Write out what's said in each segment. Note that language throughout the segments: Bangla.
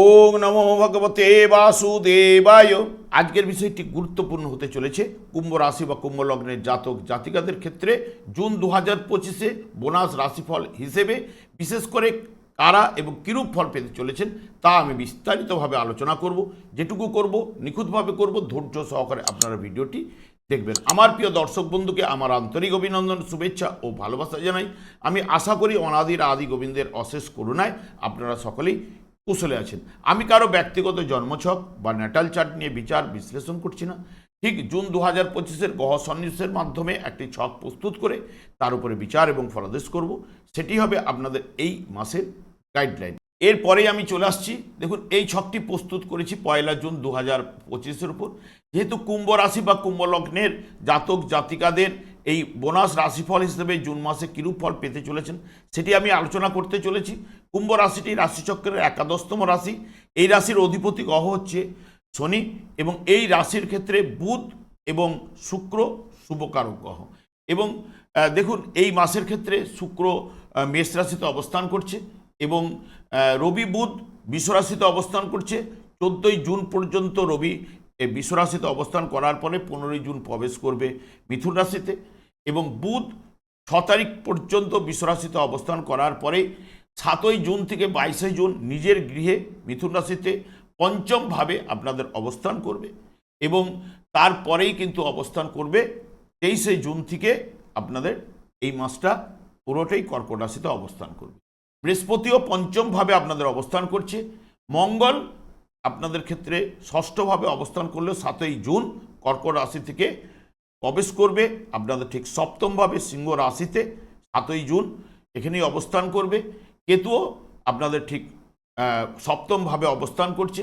ওং নমো ভগবতে বাসুদেবায়। আজকের বিষয়টি গুরুত্বপূর্ণ হতে চলেছে। কুম্ভ রাশি বা কুম্ভ লগ্নের জাতক জাতিকাদের ক্ষেত্রে জুন দু হাজার পঁচিশে বোনাস রাশিফল হিসেবে বিশেষ করে কারা এবং কিরূপ ফল পেতে চলেছেন তা আমি বিস্তারিতভাবে আলোচনা করব, যেটুকু করব, নিখুঁতভাবে করব, ধৈর্য সহকারে আপনারা ভিডিওটি দেখবেন। আমার প্রিয় দর্শক বন্ধুকে আমার আন্তরিক অভিনন্দন, শুভেচ্ছা ও ভালোবাসা জানাই। আমি আশা করি অনাদির আদি গোবিন্দের অশেষ করুণায় আপনারা সকলেই কুশলে আছেন। আমি কারও ব্যক্তিগত জন্মছক বা ন্যাটাল চার্ট নিয়ে বিচার বিশ্লেষণ করছি না। ঠিক জুন দু হাজার পঁচিশের গহ সন্নিবেশের মাধ্যমে একটি ছক প্রস্তুত করে তার উপরে বিচার এবং ফলাদেশ করব। সেটি হবে আপনাদের এই মাসের গাইডলাইন এরপরেই আমি চলে আসছি। দেখুন, এই ছকটি প্রস্তুত করেছি পয়লা জুন দু হাজার পঁচিশের উপর। যেহেতু কুম্ভ রাশি বা কুম্ভ লগ্নের জাতক জাতিকাদের এই বোনাস রাশিফল হিসেবে জুন মাসে কিরূপ ফল পেতে চলেছেন সেটি আমি আলোচনা করতে চলেছি। কুম্ভ রাশিটি রাশিচক্রের একাদশতম রাশি। এই রাশির অধিপতি গ্রহ হচ্ছে শনি এবং এই রাশির ক্ষেত্রে বুধ এবং শুক্র শুভকারক গ্রহ। এবং দেখুন, এই মাসের ক্ষেত্রে শুক্র মেষ রাশিতে অবস্থান করছে এবং রবি বুধ বিশ্বরাশিতে অবস্থান করছে। চোদ্দোই জুন পর্যন্ত রবি বিশ্বরাশিতে অবস্থান করার পরে পনেরোই জুন প্রবেশ করবে মিথুন রাশিতে। এবং বুধ ছ তারিখ পর্যন্ত বিশ্বরাশিতে অবস্থান করার পরে সাতই জুন থেকে বাইশে জুন নিজের গৃহে মিথুন রাশিতে পঞ্চমভাবে আপনাদের অবস্থান করবে এবং তারপরেই কিন্তু অবস্থান করবে তেইশে জুন থেকে আপনাদের এই মাসটা পুরোটাই কর্কট রাশিতে অবস্থান করবে। বৃহস্পতিও পঞ্চমভাবে আপনাদের অবস্থান করছে, মঙ্গল আপনাদের ক্ষেত্রে ষষ্ঠভাবে অবস্থান করলেও সাতই জুন কর্কট রাশি থেকে প্রবেশ করবে। আপনাদের ঠিক সপ্তমভাবে সিংহ রাশিতে, সাতই জুন, এখানেই অবস্থান করবে। কেতুও আপনাদের ঠিক সপ্তমভাবে অবস্থান করছে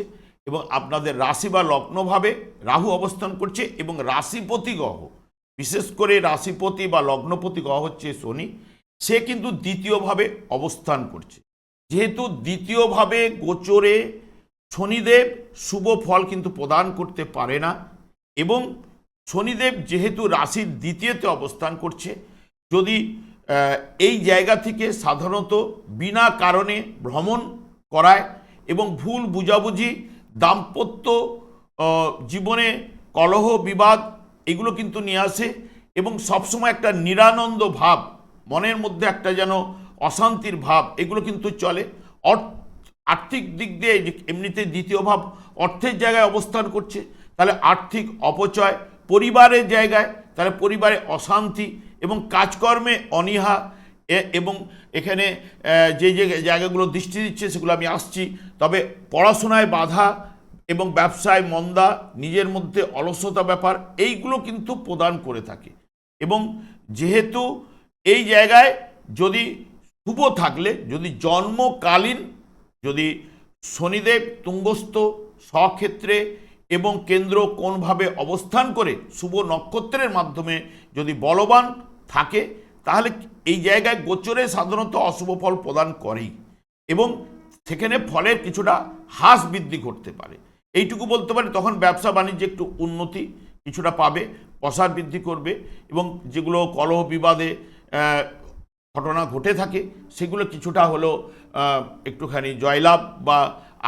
এবং আপনাদের রাশি বা লগ্নভাবে রাহু অবস্থান করছে এবং রাশিপতি গ্রহ, বিশেষ করে রাশিপতি বা লগ্নপতি গ্রহ হচ্ছে শনি, সে কিন্তু দ্বিতীয়ভাবে অবস্থান করছে। যেহেতু দ্বিতীয়ভাবে গোচরে শনিদেব শুভ ফল কিন্তু প্রদান করতে পারে না এবং শনিদেব যেহেতু রাশির দ্বিতীয়তে অবস্থান করছে, যদি এই জায়গা থেকে সাধারণত বিনা কারণে ভ্রমণ করায় এবং ভুল বুঝাবুঝি, দাম্পত্য জীবনে কলহ, বিবাদ, এগুলো কিন্তু নিয়ে আসে এবং সবসময় একটা নিরানন্দ ভাব, মনের মধ্যে একটা যেন অশান্তির ভাব, এগুলো কিন্তু চলে। আর্থিক দিক দিয়ে এমনিতে দ্বিতীয় ভাব অর্থের জায়গায় অবস্থান করছে, তাহলে আর্থিক অপচয় পরিবারের জায়গায়, তাহলে পরিবারে অশান্তি এবং কাজকর্মে অনীহা এবং এখানে যে যে জায়গাগুলো দৃষ্টি দিচ্ছে সেগুলো আমি আসছি। তবে পড়াশোনায় বাধা এবং ব্যবসায় মন্দা, নিজের মধ্যে অলসতা ব্যাপার, এইগুলো কিন্তু প্রদান করে থাকে। এবং যেহেতু এই জায়গায় যদি শুভ থাকলে, যদি জন্মকালীন, যদি শনিদেব তুঙ্গস্থ, স্বক্ষেত্রে এবং কেন্দ্র কোনভাবে অবস্থান করে শুভ নক্ষত্রের মাধ্যমে যদি বলবান থাকে, তাহলে এই জায়গায় গোচরে সাধারণত অশুভ ফল প্রদান করেই। এবং সেখানে ফলের কিছুটা হ্রাস বৃদ্ধি ঘটতে পারে। এইটুকু বলতে পারি, তখন ব্যবসা বাণিজ্যে একটু উন্নতি কিছুটা পাবে, প্রসার বৃদ্ধি করবে এবং যেগুলো কলহ বিবাদে ঘটনা ঘটে থাকে, সেগুলো কিছুটা হলেও একটুখানি জয়লাভ বা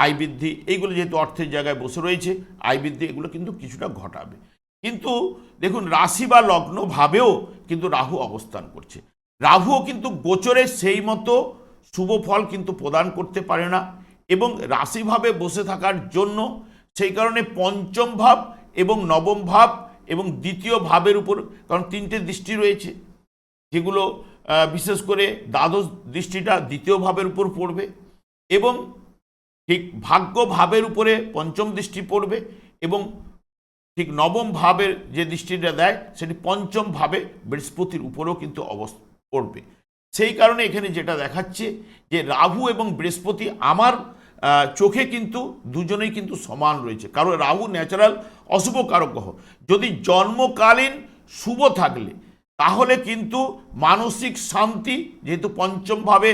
আয় বৃদ্ধি, এইগুলো যেহেতু অর্থের জায়গায় বসে রয়েছে, আয় বৃদ্ধি, এগুলো কিন্তু কিছুটা ঘটাবে। কিন্তু দেখুন, রাশি বা লগ্ন ভাবেও কিন্তু রাহু অবস্থান করছে। রাহুও কিন্তু গোচরে সেই মতো শুভ ফল কিন্তু প্রদান করতে পারে না এবং রাশিভাবে বসে থাকার জন্য সেই কারণে পঞ্চম ভাব এবং নবম ভাব এবং দ্বিতীয় ভাবের উপর, কারণ তিনটে দৃষ্টি রয়েছে। যেগুলো বিশেষ করে দ্বাদশ দৃষ্টিটা দ্বিতীয় ভাবের উপর পড়বে এবং ঠিক ভাগ্য ভাবের উপরে পঞ্চম দৃষ্টি পড়বে এবং ঠিক নবম ভাবের যে দৃষ্টিটা দেয়, সেটি পঞ্চম ভাবে বৃহস্পতির উপরেও কিন্তু অবস্থ, পড়বে। সেই কারণে এখানে যেটা দেখাচ্ছে যে রাহু এবং বৃহস্পতি আমার চোখে কিন্তু দুজনেই কিন্তু সমান রয়েছে। কারণ রাহু ন্যাচারাল অশুভ কারক গ্রহ। যদি জন্মকালীন শুভ থাকলে, তাহলে কিন্তু মানসিক শান্তি যেহেতু পঞ্চমভাবে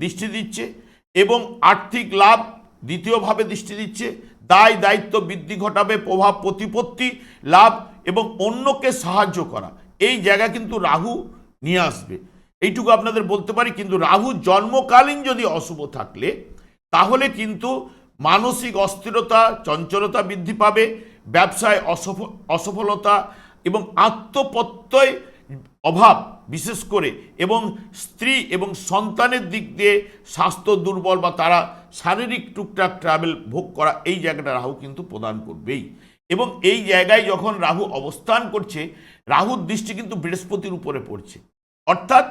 দৃষ্টি দিচ্ছে এবং আর্থিক লাভ দ্বিতীয়ভাবে দৃষ্টি দিচ্ছে। দায় দায়িত্ব বৃদ্ধি ঘটাবে, প্রভাব প্রতিপত্তি, লাভ এবং অন্যকে সাহায্য করা। এই জায়গা কিন্তু রাহু নিয়ে আসবে। এইটুকু আপনাদের বলতে পারি, কিন্তু রাহু জন্মকালীন যদি অশুভ থাকলে, তাহলে কিন্তু মানসিক অস্থিরতা, চঞ্চলতা বৃদ্ধি পাবে, ব্যবসায় অসফ, অসফলতা এবং আত্মপ্রত্যয় অভাব বিশেষ করে এবং স্ত্রী এবং সন্তানের দিক দিয়ে স্বাস্থ্য দুর্বল বা তারা শারীরিক টুকটাক ট্রাভেল ভোগ করা, এই জায়গাটা রাহু কিন্তু প্রদান করবেই। এবং এই জায়গায় যখন রাহু অবস্থান করছে, রাহুর দৃষ্টি কিন্তু বৃহস্পতির উপরে পড়ছে। অর্থাৎ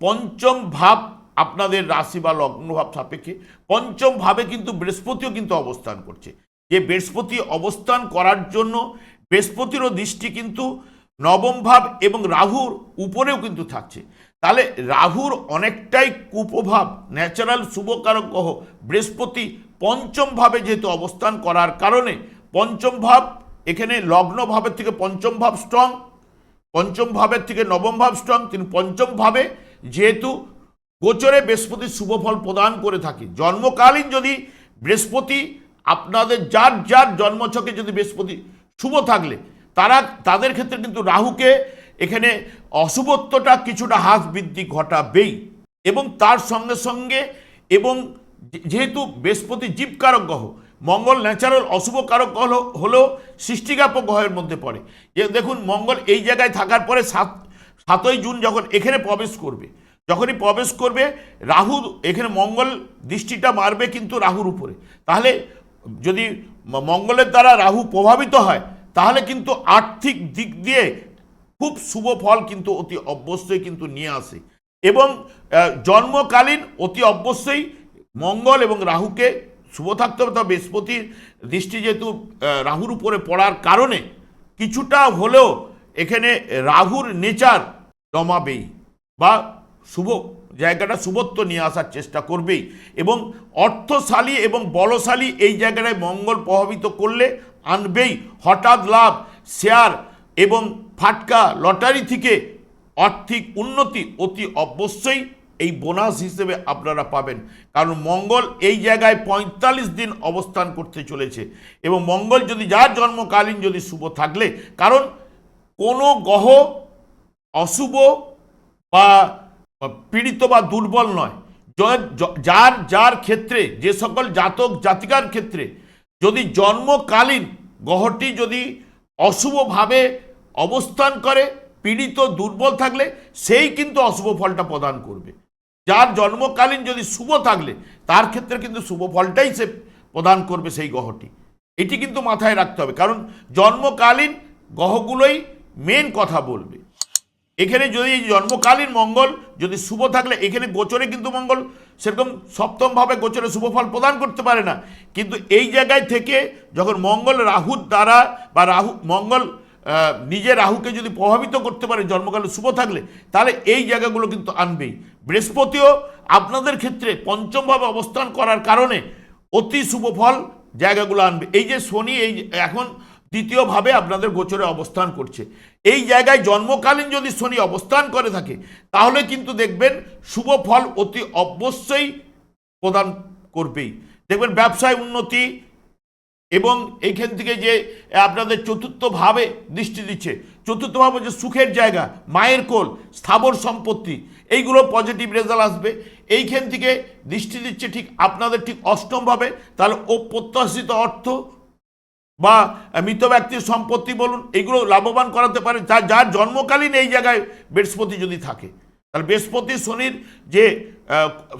পঞ্চম ভাব আপনাদের রাশি বা লগ্নভাব সাপেক্ষে, পঞ্চম ভাবে কিন্তু বৃহস্পতিও কিন্তু অবস্থান করছে। যে বৃহস্পতি অবস্থান করার জন্য বৃহস্পতিরও দৃষ্টি কিন্তু নবম ভাব এবং রাহুর উপরেও কিন্তু থাকছে। তাহলে রাহুর অনেকটাই কুপ্রভাব ন্যাচারাল শুভকারক গ্রহ বৃহস্পতি পঞ্চম ভাবে যেহেতু অবস্থান করার কারণে, পঞ্চম ভাব এখানে লগ্ন ভাবের থেকে পঞ্চম ভাব স্ট্রং পঞ্চম ভাবের থেকে নবম ভাব স্ট্রং তিনি পঞ্চম ভাবে যেহেতু গোচরে বৃহস্পতি শুভ ফল প্রদান করে থাকে। জন্মকালীন যদি বৃহস্পতি আপনাদের যার যার জন্মছকে যদি বৃহস্পতি শুভ থাকলে তারা তাদের ক্ষেত্রে কিন্তু রাহুকে এখানে অশুভত্বটা কিছুটা হ্রাস বৃদ্ধি ঘটাবেই। এবং তার সঙ্গে সঙ্গে এবং যেহেতু বৃহস্পতি জীবকারক গ্রহ, মঙ্গল ন্যাচারাল অশুভ কারক গ্রহ হলেও সৃষ্টিকাপক গ্রহের মধ্যে পড়ে। যে দেখুন, মঙ্গল এই জায়গায় থাকার পরে সাত সাতই জুন যখন এখানে প্রবেশ করবে, যখনই প্রবেশ করবে, রাহু এখানে মঙ্গল দৃষ্টিটা মারবে কিন্তু রাহুর উপরে। তাহলে যদি মঙ্গলের দ্বারা রাহু প্রভাবিত হয় তাহলে কিন্তু আর্থিক দিক দিয়ে খুব শুভ ফল কিন্তু অতি অবশ্যই কিন্তু নিয়ে আসে। এবং জন্মকালীন অতি অবশ্যই মঙ্গল এবং রাহুকে শুভ থাকতে হবে। তবে বৃহস্পতির দৃষ্টি যেহেতু রাহুর উপরে পড়ার কারণে কিছুটা হলেও এখানে রাহুর নেচার জমাবেই বা শুভ জায়গাটা শুভত্ব নিয়ে আসার চেষ্টা করবেই। এবং অর্থশালী এবং বলশালী এই জায়গাটায় মঙ্গল প্রভাবিত করলে আনবেই হঠাৎ লাভ, শেয়ার এবং ফাটকা লটারি থেকে আর্থিক উন্নতি অতি অবশ্যই এই বোনাস হিসেবে আপনারা পাবেন। কারণ মঙ্গল এই জায়গায় পঁয়তাল্লিশ দিন অবস্থান করতে চলেছে এবং মঙ্গল যদি যার জন্মকালীন যদি শুভ থাকলে, কারণ কোনো গ্রহ অশুভ বা পীড়িত বা দুর্বল নয়। যার যার ক্ষেত্রে, যে সকল জাতক জাতিকার ক্ষেত্রে যদি জন্মকালীন গ্রহটি যদি অশুভভাবে অবস্থান করে, পীড়িত, দুর্বল থাকলে, সেই কিন্তু অশুভ ফলটা প্রদান করবে। যার জন্মকালীন যদি শুভ থাকলে, তার ক্ষেত্রে কিন্তু শুভ ফলটাই সে প্রদান করবে সেই গ্রহটি। এটি কিন্তু মাথায় রাখতে হবে, কারণ জন্মকালীন গ্রহগুলোই মেন কথা বলবে। এখানে যদি জন্মকালীন মঙ্গল যদি শুভ থাকলে, এখানে গোচরে কিন্তু মঙ্গল সেরকম সপ্তমভাবে গোচরে শুভ ফল প্রদান করতে পারে না। কিন্তু এই জায়গায় থেকে যখন মঙ্গল রাহুর দ্বারা বা রাহু, মঙ্গল নিজে রাহুকে যদি প্রভাবিত করতে পারে, জন্মকালে শুভ থাকলে, তাহলে এই জায়গাগুলো কিন্তু আনবেই। বৃহস্পতিও আপনাদের ক্ষেত্রে পঞ্চমভাবে অবস্থান করার কারণে অতি শুভ ফল জায়গাগুলো আনবে। এই যে শনি, এই এখন দ্বিতীয়ভাবে আপনাদের গোচরে অবস্থান করছে। এই জায়গায় জন্মকালীন যদি শনি অবস্থান করে থাকে, তাহলে কিন্তু দেখবেন শুভ ফল অতি অবশ্যই প্রদান করবেই। দেখবেন ব্যবসায় উন্নতি এবং এইখান থেকে যে আপনাদের চতুর্থভাবে দৃষ্টি দিচ্ছে চতুর্থভাবে যে সুখের জায়গা, মায়ের কোল, স্থাবর সম্পত্তি, এইগুলো পজিটিভ রেজাল্ট আসবে। এইখান থেকে দৃষ্টি দিচ্ছে ঠিক আপনাদের ঠিক অষ্টমভাবে তাহলে অপ্রত্যাশিত অর্থ বা মৃত ব্যক্তির সম্পত্তি বলুন, এগুলো লাভবান করাতে পারে। যার যার জন্মকালীন এই জায়গায় বৃহস্পতি যদি থাকে, তাহলে বৃহস্পতি শনির যে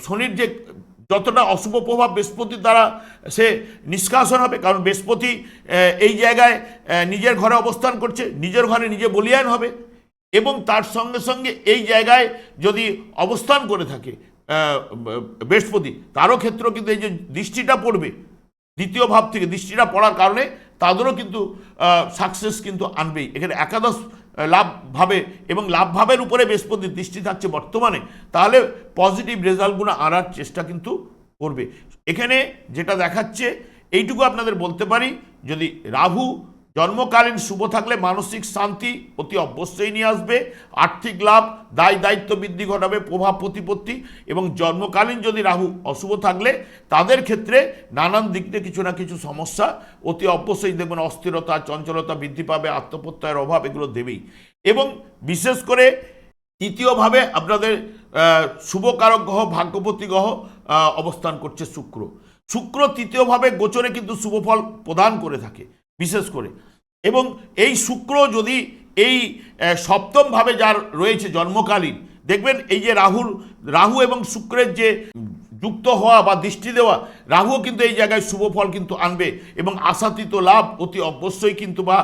শনির যে যতটা অশুভ প্রভাব বৃহস্পতির দ্বারা সে নিষ্কাশন হবে, কারণ বৃহস্পতি এই জায়গায় নিজের ঘরে অবস্থান করছে, নিজের ঘরে নিজে বলিয়ান হবে এবং তার সঙ্গে সঙ্গে এই জায়গায় যদি অবস্থান করে থাকে বৃহস্পতি, তারও ক্ষেত্র কিন্তু এই যে দৃষ্টিটা পড়বে, দ্বিতীয় ভাব থেকে দৃষ্টিটা পড়ার কারণে তাদেরও কিন্তু সাকসেস কিন্তু আনবেই। এখানে একাদশ লাভভাবে লাভ ভাবে এবং লাভ ভাবের উপরে বৃহস্পতির দৃষ্টি থাকছে বর্তমানে। তাহলে পজিটিভ রেজাল্টগুলো আনার চেষ্টা কিন্তু করবে। এখানে যেটা দেখাচ্ছে, এইটুকু আপনাদের বলতে পারি। যদি রাহু জন্মকালীন শুভ থাকলে মানসিক শান্তি অতি অবশ্যই নিয়ে আসবে, আর্থিক লাভ, দায় দায়িত্ব বৃদ্ধি ঘটাবে, প্রভাব প্রতিপত্তি এবং জন্মকালীন যদি রাহু অশুভ থাকলে তাদের ক্ষেত্রে নানান দিক দিয়ে কিছু না কিছু সমস্যা অতি অবশ্যই দেখবেন অস্থিরতা, চঞ্চলতা বৃদ্ধি পাবে, আত্মপ্রত্যয়ের অভাব এগুলো দেবেই। এবং বিশেষ করে তৃতীয়ভাবে আপনাদের শুভকারক গ্রহ, ভাগ্যপতি গ্রহ অবস্থান করছে শুক্র। শুক্র তৃতীয়ভাবে গোচরে কিন্তু শুভফল প্রদান করে থাকে। বিশেষ করে। এবং এই শুক্র যদি এই সপ্তমভাবে যার রয়েছে জন্মকালীন, দেখবেন এই যে রাহুর, রাহু এবং শুক্রের যে যুক্ত হওয়া বা দৃষ্টি দেওয়া, রাহুও কিন্তু এই জায়গায় শুভ ফল কিন্তু আনবে এবং আশাতীত লাভ অতি অবশ্যই কিন্তু বা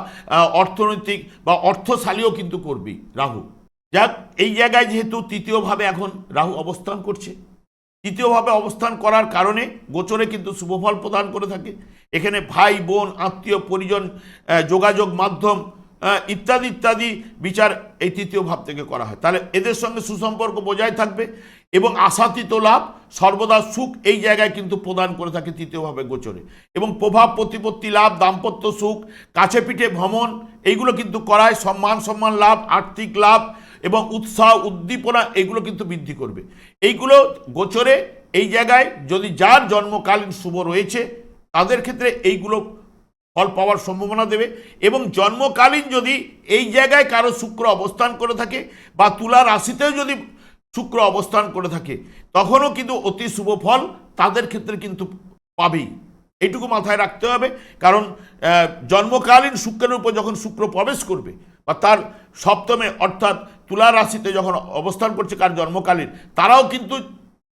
অর্থনৈতিক বা অর্থশালীও কিন্তু করবেই রাহু। যাক, এই জায়গায় যেহেতু তৃতীয়ভাবে এখন রাহু অবস্থান করছে। তৃতীয়ভাবে অবস্থান করার কারণে গোচরে কিন্তু শুভফল প্রদান করে থাকে। এখানে ভাই, বোন, আত্মীয়, পরিজন যোগাযোগ মাধ্যম ইত্যাদি ইত্যাদি বিচার এই তৃতীয় ভাব থেকে করা হয়। তাহলে এদের সঙ্গে সুসম্পর্ক বজায় থাকবে এবং আশাতীত লাভ সর্বদা সুখ এই জায়গায় কিন্তু প্রদান করে থাকে তৃতীয়ভাবে গোচরে। এবং প্রভাব, প্রতিপত্তি, লাভ, দাম্পত্য সুখ, কাছে পিঠে ভ্রমণ, এইগুলো কিন্তু করায় সম্মান সম্মান, লাভ, আর্থিক লাভ এবং উৎসাহ, উদ্দীপনা এগুলো কিন্তু বৃদ্ধি করবে। এইগুলো গোচরে, এই জায়গায় যদি যার জন্মকালীন শুভ রয়েছে, তাদের ক্ষেত্রে এইগুলো ফল পাওয়ার সম্ভাবনা দেবে এবং জন্মকালীন যদি এই জায়গায় কারও শুক্র অবস্থান করে থাকে বা তুলা রাশিতেও যদি শুক্র অবস্থান করে থাকে, তখনও কিন্তু অতি শুভ ফল তাদের ক্ষেত্রে কিন্তু পাবেই। এইটুকু মাথায় রাখতে হবে, কারণ জন্মকালীন শুক্রের উপর যখন শুক্র প্রবেশ করবে বা তার সপ্তমে অর্থাৎ তুলা রাশিতে যখন অবস্থান করছে কার জন্মকালীন, তারাও কিন্তু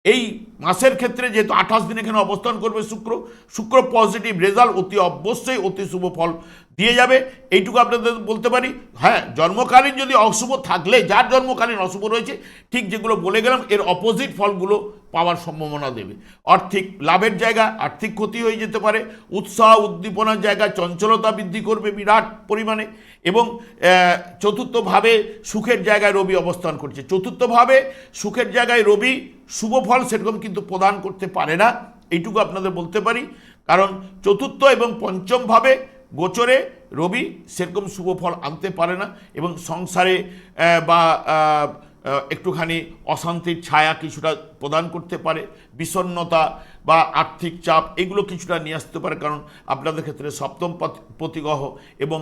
এই মাসের ক্ষেত্রে যেহেতু আঠাশ দিন এখানে অবস্থান করবে শুক্র শুক্র পজিটিভ রেজাল্ট অতি অবশ্যই অতি শুভ ফল দিয়ে যাবে, এইটুকু আপনাদের বলতে পারি। হ্যাঁ জন্মকালীন যদি অশুভ থাকলে, যার জন্মকালীন অশুভ রয়েছে, ঠিক যেগুলো বলে গেলাম, এর অপোজিট ফলগুলো পাওয়ার সম্ভাবনা দেবে। আর্থিক লাভের জায়গা, আর্থিক ক্ষতি হয়ে যেতে পারে, উৎসাহ উদ্দীপনার জায়গা, চঞ্চলতা বৃদ্ধি করবে বিরাট পরিমাণে, এবং চতুর্থভাবে সুখের জায়গায় রবি অবস্থান করছে। চতুর্থভাবে সুখের জায়গায় রবি শুভ ফল সেরকম কিন্তু প্রদান করতে পারে না, এইটুকু আপনাদের বলতে পারি। কারণ চতুর্থ এবং পঞ্চমভাবে গোচরে রবি সেরকম শুভ ফল আনতে পারে না এবং সংসারে বা একটুখানি অশান্তির ছায়া কিছুটা প্রদান করতে পারে, বিষণ্ণতা বা আর্থিক চাপ এগুলো কিছুটা নিয়ে আসতে পারে কারণ আপনাদের ক্ষেত্রে সপ্তম প্রতিগ্রহ এবং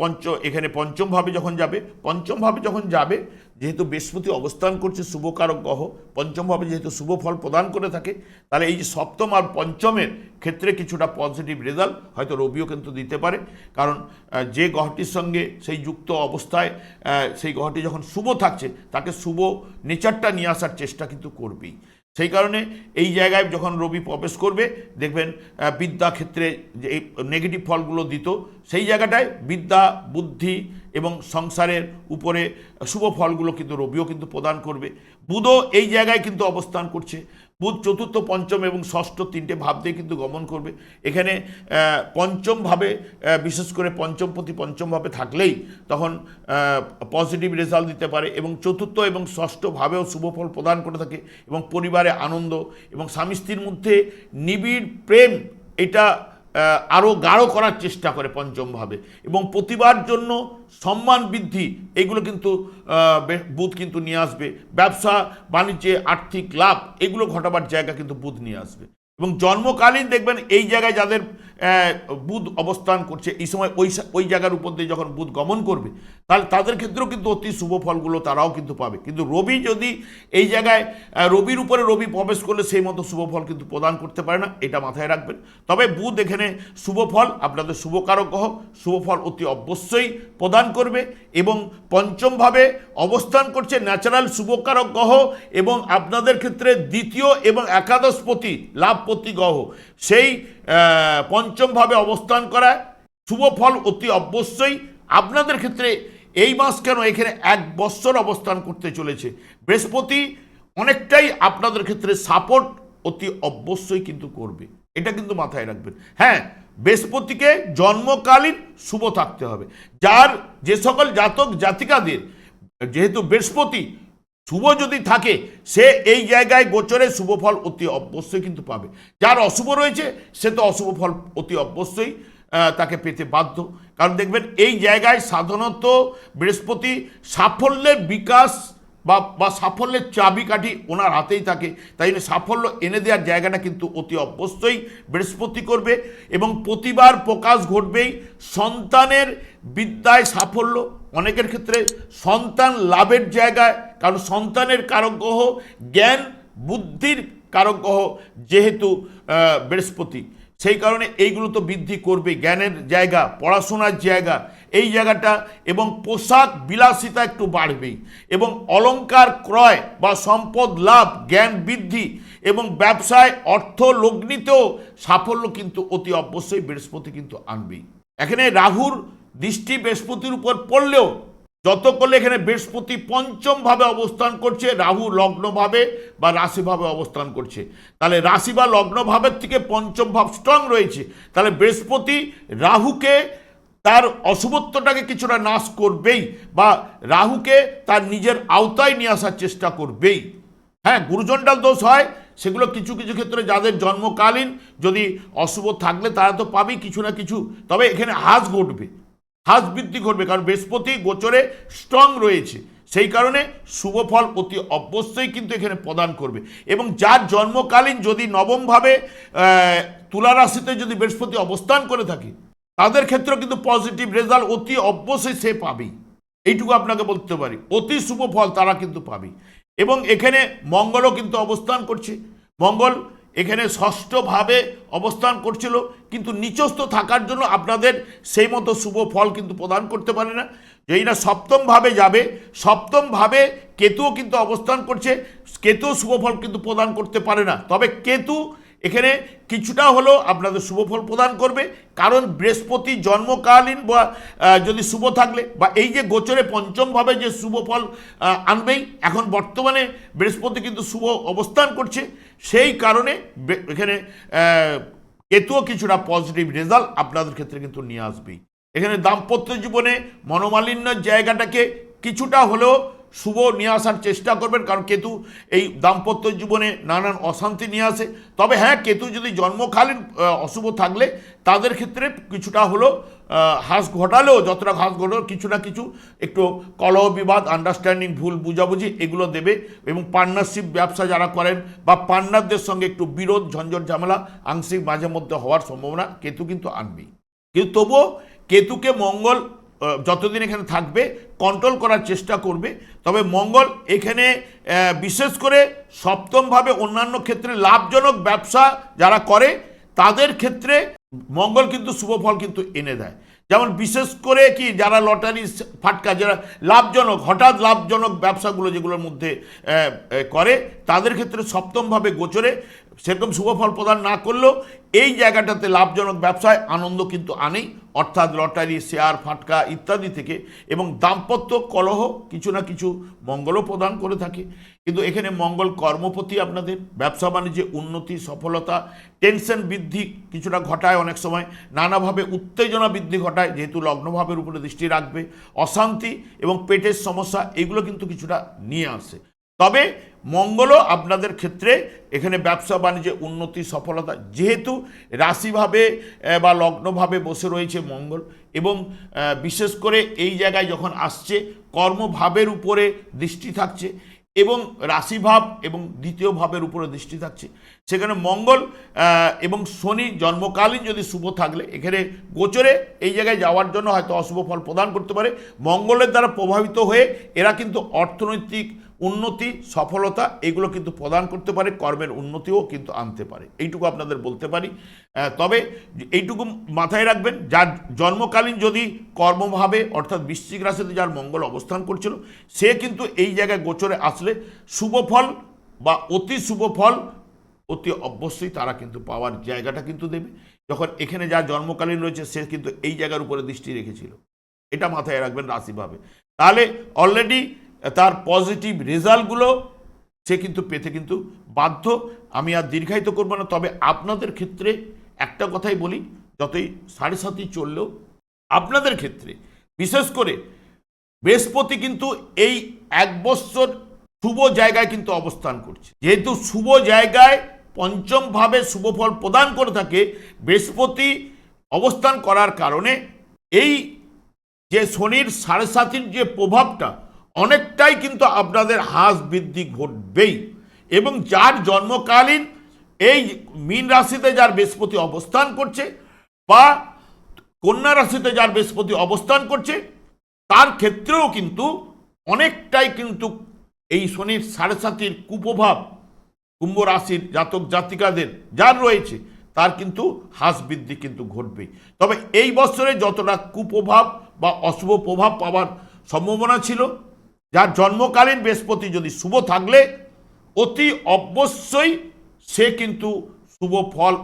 পঞ্চ, এখানে পঞ্চমভাবে যখন যাবে পঞ্চমভাবে যখন যাবে যেহেতু বৃহস্পতি অবস্থান করছে শুভকারক গ্রহ, পঞ্চমভাবে যেহেতু শুভ ফল প্রদান করে থাকে, তাহলে এই যে সপ্তম আর পঞ্চমের ক্ষেত্রে কিছুটা পজিটিভ রেজাল্ট হয়তো রবিও কিন্তু দিতে পারে। কারণ যে গ্রহটির সঙ্গে সেই যুক্ত অবস্থায় সেই গ্রহটি যখন শুভ থাকছে, তাকে শুভ নেচারটা নিয়ে আসার চেষ্টা কিন্তু করবেই। সেই কারণে এই জায়গায় যখন রবি প্রবেশ করবে, দেখবেন বিদ্যাক্ষেত্রে বিদ্যা ক্ষেত্রে যে এই নেগেটিভ ফলগুলো দিত, সেই জায়গাটায় বিদ্যা, বুদ্ধি এবং সংসারের উপরে শুভ ফলগুলো কিন্তু রবিও কিন্তু প্রদান করবে। বুধও এই জায়গায় কিন্তু অবস্থান করছে। বুধ চতুর্থ, পঞ্চম এবং ষষ্ঠ তিনটে ভাব দিয়ে কিন্তু গমন করবে। এখানে পঞ্চম ভাবে বিশেষ করে পঞ্চম প্রতি পঞ্চম ভাবে থাকলেই তখন পজিটিভ রেজাল্ট দিতে পারে এবং চতুর্থ এবং ষষ্ঠ ভাবেও শুভ ফল প্রদান করে থাকে এবং পরিবারে আনন্দ এবং স্বামী স্ত্রীর মধ্যে নিবিড় প্রেম, এটা আরও গাঢ় করার চেষ্টা করে পঞ্চমভাবে। এবং প্রতিবার জন্য সম্মান বৃদ্ধি, এগুলো কিন্তু বুধ কিন্তু নিয়ে আসবে। ব্যবসা, বাণিজ্যে আর্থিক লাভ, এগুলো ঘটাবার জায়গা কিন্তু বুধ নিয়ে আসবে। এবং জন্মকালীন দেখবেন, এই জায়গায় যাদের বুধ অবস্থান করছে, এই সময় ওই ওই জায়গার উপর দিয়ে যখন বুধ গমন করবে, তাহলে তাদের ক্ষেত্রেও কিন্তু অতি শুভ ফলগুলো তারাও কিন্তু পাবে। কিন্তু রবি যদি এই জায়গায় রবির উপরে রবি প্রবেশ করলে সেই মতো শুভ ফল কিন্তু প্রদান করতে পারে না, এটা মাথায় রাখবেন। তবে বুধ এখানে শুভ ফল, আপনাদের শুভকারক গ্রহ, শুভ ফল অতি অবশ্যই প্রদান করবে এবং পঞ্চমভাবে অবস্থান করছে ন্যাচারাল শুভকারক গ্রহ এবং আপনাদের ক্ষেত্রে দ্বিতীয় এবং একাদশপতি লাভপতি গ্রহ। সেই পঞ্চমভাবে অবস্থান করায়। শুভ ফল অতি অবশ্যই। আপনাদের ক্ষেত্রে এই মাস কেন এখানে এক বৎসর অবস্থান করতে চলেছে? বৃহস্পতি অনেকটাই আপনাদের ক্ষেত্রে সাপোর্ট অতি অবশ্যই কিন্তু করবে। এটা কিন্তু মাথায় রাখবেন। হ্যাঁ বৃহস্পতিকে জন্মকালীন শুভ থাকতে হবে। যার যে সকল জাতক জাতিকাদের, যেহেতু বৃহস্পতি শুভ যদি থাকে, সে এই জায়গায় গোচরে শুভ ফল অতি অবশ্যই কিন্তু পাবে। যার অশুভ রয়েছে, সে তো অশুভ ফল অতি অবশ্যই তাকে পেতে বাধ্য। কারণ দেখবেন, এই জায়গায় সাধারণত বৃহস্পতি সাফল্যের বিকাশ বা বা সাফল্যের চাবিকাঠি ওনার হাতেই থাকে। তাই জন্য সাফল্য এনে দেওয়ার জায়গাটা কিন্তু অতি অবশ্যই বৃহস্পতি করবে এবং প্রতিবার প্রকাশ ঘটবেই সন্তানের বিদ্যায় সাফল্য। অনেকের ক্ষেত্রে সন্তান লাভের জায়গায়, কারণ সন্তানের কারক গ্রহ জ্ঞান, বুদ্ধির কারক গ্রহ যেহেতু বৃহস্পতি। সেই কারণে এইগুলো তো বৃদ্ধি করবে। জ্ঞানের জায়গা, পড়াশোনার জায়গা, এই জায়গাটা এবং পোশাক বিলাসিতা একটু বাড়বেই। এবং অলংকার ক্রয় বা সম্পদ লাভ, জ্ঞান বৃদ্ধি এবং ব্যবসায় অর্থ লগ্নিতেও সাফল্য কিন্তু অতি অবশ্যই বৃহস্পতি কিন্তু আনবেই। এখানে রাহুর দৃষ্টি বৃহস্পতির উপর পড়লেও যতক্ষণ এখানে বৃহস্পতি পঞ্চম ভাবে অবস্থান করছে, রাহু লগ্ন ভাবে বা রাশিভাবে অবস্থান করছে। তাহলে রাশি বা লগ্ন ভাবের থেকে পঞ্চম ভাব স্ট্রং রয়েছে। তাহলে বৃহস্পতি রাহুকে তার অশুভত্বটাকে কিছুটা নাশ করবেই বা রাহুকে তার নিজের আওতায় নিয়ে আসার চেষ্টা করবেই। হ্যাঁ গুরুজন্ডাল দোষ হয়, সেগুলো কিছু কিছু ক্ষেত্রে যাদের জন্মকালীন যদি অশুভ থাকলে তারা তো পাবেই কিছু না কিছু। তবে এখানে হাস ঘটবে। হাস বৃদ্ধি করবে কারণ বৃহস্পতি গোচরে স্ট্রং রয়েছে। সেই কারণে শুভ ফল অতি অবশ্যই কিন্তু এখানে প্রদান করবে। এবং যার জন্মকালীন যদি নবমভাবে তুলা রাশিতে যদি বৃহস্পতি অবস্থান করে থাকে, তাদের ক্ষেত্রেও কিন্তু পজিটিভ রেজাল্ট অতি অবশ্যই সে পাবেই। এইটুকু আপনাকে বলতে পারি, অতি শুভ ফল তারা কিন্তু পাবে এবং এখানে মঙ্গলও কিন্তু অবস্থান করছে। মঙ্গল এখানে ষষ্ঠভাবে অবস্থান করছিল, কিন্তু নিচস্থ থাকার জন্য আপনাদের সেই মতো শুভ ফল কিন্তু প্রদান করতে পারে না। যেই না সপ্তমভাবে যাবে, সপ্তমভাবে কেতুও কিন্তু অবস্থান করছে কেতু শুভ ফল কিন্তু প্রদান করতে পারে না। তবে কেতু এখানে কিছুটা হলেও আপনাদের শুভ ফল প্রদান করবে। কারণ বৃহস্পতি জন্মকালীন বা যদি শুভ থাকলে বা এই যে গোচরে পঞ্চমভাবে যে শুভ ফল আনবেই, এখন বর্তমানে বৃহস্পতি কিন্তু শুভ অবস্থান করছে। সেই কারণে এখানে কেতুও কিছুটা পজিটিভ রেজাল্ট আপনাদের ক্ষেত্রে কিন্তু নিয়ে আসবেই। এখানে দাম্পত্য জীবনে মনোমালিন্যের জায়গাটাকে কিছুটা হলেও শুভ নিয়ে আসার চেষ্টা করবেন কারণ কেতু এই দাম্পত্য জীবনে নানান অশান্তি নিয়ে আসে। তবে হ্যাঁ কেতু যদি জন্মকালীন অশুভ থাকলে তাদের ক্ষেত্রে কিছুটা হলেও আহ, হ্রাস ঘটালেও যতটা হ্রাস ঘটালেও কিছু না কিছু একটু কলহ বিবাদ আন্ডারস্ট্যান্ডিং ভুল বুঝাবুঝি এগুলো দেবে এবং পার্টনারশিপ ব্যবসা যারা করেন বা পার্টনারদের সঙ্গে একটু বিরোধ ঝঞ্ঝট ঝামেলা আংশিক মাঝে মধ্যে হওয়ার সম্ভাবনা কেতু কিন্তু আনবেই। কিন্তু তবুও কেতুকে মঙ্গল যতদিন এখানে থাকবে কন্ট্রোল করার চেষ্টা করবে। তবে মঙ্গল এখানে বিশেষ করে সপ্তমভাবে অন্যান্য ক্ষেত্রে লাভজনক ব্যবসা যারা করে, তাদের ক্ষেত্রে মঙ্গল কিন্তু শুভ ফল কিন্তু এনে দেয়। যেমন বিশেষ করে কি, যারা লটারি ফাটকা, যারা লাভজনক, হঠাৎ লাভজনক ব্যবসাগুলো যেগুলোর মধ্যে করে, তাদের ক্ষেত্রে সপ্তমভাবে গোচরে সেরকম শুভ ফল প্রদান না করলেও এই জায়গাটাতে লাভজনক ব্যবসায় আনন্দ কিন্তু আনেই। অর্থাৎ লটারি, শেয়ার, ফাটকা ইত্যাদি থেকে এবং দাম্পত্য কলহ কিছু না কিছু মঙ্গলও প্রদান করে থাকে। কিন্তু এখানে মঙ্গল কর্মপতি আপনাদের, ব্যবসা বাণিজ্যে উন্নতি, সফলতা, টেনশন বৃদ্ধি কিছুটা ঘটায় অনেক সময়। নানাভাবে উত্তেজনা বৃদ্ধি ঘটায়, যেহেতু লগ্নভাবের উপরে দৃষ্টি রাখবে। অশান্তি এবং পেটের সমস্যা, এগুলো কিন্তু কিছুটা নিয়ে আসে। তবে মঙ্গলও আপনাদের ক্ষেত্রে এখানে ব্যবসা বাণিজ্যে উন্নতি, সফলতা যেহেতু রাশিভাবে বা লগ্নভাবে বসে রয়েছে মঙ্গল এবং বিশেষ করে এই জায়গায় যখন আসছে, কর্মভাবের উপরে দৃষ্টি থাকছে এবং রাশিভাব এবং দ্বিতীয় ভাবের উপরে দৃষ্টি থাকছে। সেখানে মঙ্গল এবং শনি জন্মকালীন যদি শুভ থাকলে, এখানে গোচরে এই জায়গায় যাওয়ার জন্য হয়তো অশুভ ফল প্রদান করতে পারে। মঙ্গলের দ্বারা প্রভাবিত হয়ে এরা কিন্তু অর্থনৈতিক উন্নতি, সফলতা, এগুলো কিন্তু প্রদান করতে পারে, কর্মের উন্নতিও কিন্তু আনতে পারে। এইটুকু আপনাদের বলতে পারি। তবে এইটুকু মাথায় রাখবেন, যার জন্মকালীন যদি কর্মভাবে, অর্থাৎ বৃশ্চিক রাশিতে যার মঙ্গল অবস্থান করছিল, সে কিন্তু এই জায়গায় গোচরে আসলে শুভ ফল বা অতি শুভ ফল, অতি অবশ্যই তারা কিন্তু পাওয়ার জায়গাটা কিন্তু দেবে। যখন এখানে যা জন্মকালীন রয়েছে, সে কিন্তু এই জায়গার উপরে দৃষ্টি রেখেছিল। এটা মাথায় রাখবেন রাশিভাবে। তাহলে অলরেডি তার পজিটিভ রেজাল্টগুলো সে কিন্তু পেতে কিন্তু বাধ্য। আমি আর দীর্ঘায়িত করব না, তবে আপনাদের ক্ষেত্রে একটা কথাই বলি, যতই সাড়ে সাতই চললেও আপনাদের ক্ষেত্রে, বিশেষ করে বৃহস্পতি কিন্তু এই এক বছর শুভ জায়গায় কিন্তু অবস্থান করছে। যেহেতু শুভ জায়গায় পঞ্চম ভাবে শুভ ফল প্রদান করে থাকে, বৃহস্পতি অবস্থান করার কারণে এই যে শনির সাড়ে সাতির যে প্রভাবটা অনেকটাই কিন্তু আপনাদের হ্রাস বৃদ্ধি ঘটবেই। এবং যার জন্মকালীন এই মীন রাশিতে যার বৃহস্পতি অবস্থান করছে বা কন্যা রাশিতে যার বৃহস্পতি অবস্থান করছে, তার ক্ষেত্রেও কিন্তু অনেকটাই কিন্তু এই শনির সাড়ে সাতির কুপ্রভাব কুম্ভ রাশির জাতক জাতিকাদের যার রয়েছে, তার কিন্তু হ্রাস বৃদ্ধি কিন্তু ঘটবে তবে এই বছরে যতটা কুপ্রভাব বা অশুভ প্রভাব পাওয়ার সম্ভাবনা ছিল যার জন্মকালীন বৃহস্পতি যদি শুভ থাকলে, অতি অবশ্যই সে কিন্তু শুভ ফল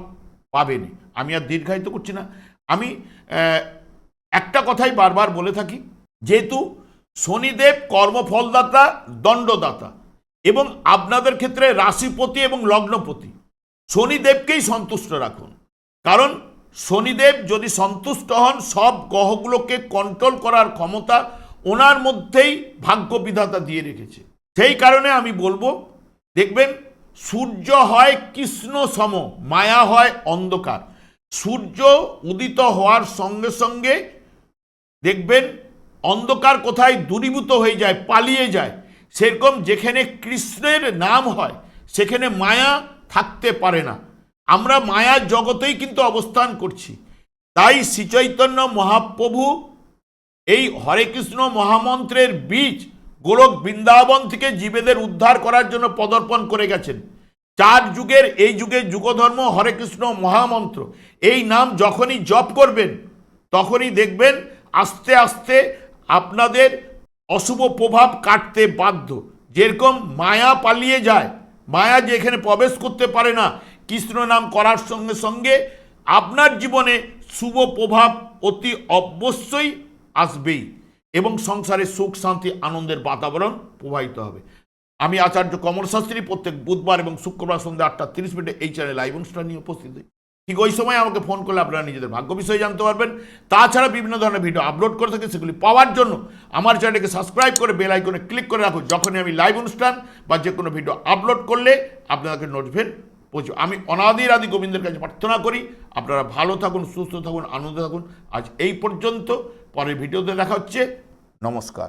পাবেনি। আমি আর দীর্ঘায়িত করছি না। আমি একটা কথাই বারবার বলে থাকি, যেহেতু শনিদেব কর্মফলদাতা, দণ্ডদাতা এবং আপনাদের ক্ষেত্রে রাশিপতি এবং লগ্নপতি, শনিদেবকেই সন্তুষ্ট রাখুন। কারণ শনিদেব যদি সন্তুষ্ট হন, সব গ্রহগুলোকে কন্ট্রোল করার ক্ষমতা ওনার মধ্যেই ভাগ্য বিধাতা দিয়ে রেখেছে। সেই কারণে আমি বলব, দেখবেন, সূর্য হয় কৃষ্ণ সম, মায়া হয় অন্ধকার। সূর্য উদিত হওয়ার সঙ্গে সঙ্গে দেখবেন, অন্ধকার কোথায় দূরীভূত হয়ে যায়, পালিয়ে যায়। সেরকম যেখানে কৃষ্ণের নাম হয়, সেখানে মায়া থাকতে পারে না। আমরা মায়ার জগতেই কিন্তু অবস্থান করছি। তাই শ্রীচৈতন্য মহাপ্রভু এই হরে কৃষ্ণ মহামন্ত্রের বীজ গোলক বৃন্দাবন থেকে জীবেদের উদ্ধার করার জন্য পদর্পণ করে গেছেন। চার যুগের এই যুগের যুগধর্ম হরে কৃষ্ণ মহামন্ত্র। এই নাম যখনই জপ করবেন, তখনই দেখবেন আস্তে আস্তে আপনাদের অশুভ প্রভাব কাটতে বাধ্য। যেরকম মায়া পালিয়ে যায়, মায়া যেখানে প্রবেশ করতে পারে না, কৃষ্ণ নাম করার সঙ্গে সঙ্গে আপনার জীবনে শুভ প্রভাব অতি অবশ্যই আসবেই এবং সংসারে সুখ, শান্তি, আনন্দের বাতাবরণ প্রবাহিত হবে। আমি আচার্য কমল শাস্ত্রী প্রত্যেক বুধবার এবং শুক্রবার সন্ধ্যা আটটা তিরিশ মিনিটে এই চ্যানেল লাইভ অনুষ্ঠান নিয়ে উপস্থিত হই। ঠিক ওই সময় আমাকে ফোন করলে আপনারা নিজেদের ভাগ্য বিষয়ে জানতে পারবেন। তাছাড়া বিভিন্ন ধরনের ভিডিও আপলোড করে থাকি, সেগুলি পাওয়ার জন্য আমার চ্যানেলকে সাবস্ক্রাইব করে বেল আইকনে ক্লিক করে রাখুন। যখনই আমি লাইভ অনুষ্ঠান বা যে কোনো ভিডিও আপলোড করলে আপনাদেরকে নোটিফিকেশন পৌঁছবে। আমি অনাদির আদি গোবিন্দের কাছে প্রার্থনা করি, আপনারা ভালো থাকুন, সুস্থ থাকুন, আনন্দ থাকুন। আজ এই পর্যন্ত পরের ভিডিওতে দেখা হচ্ছে। নমস্কার।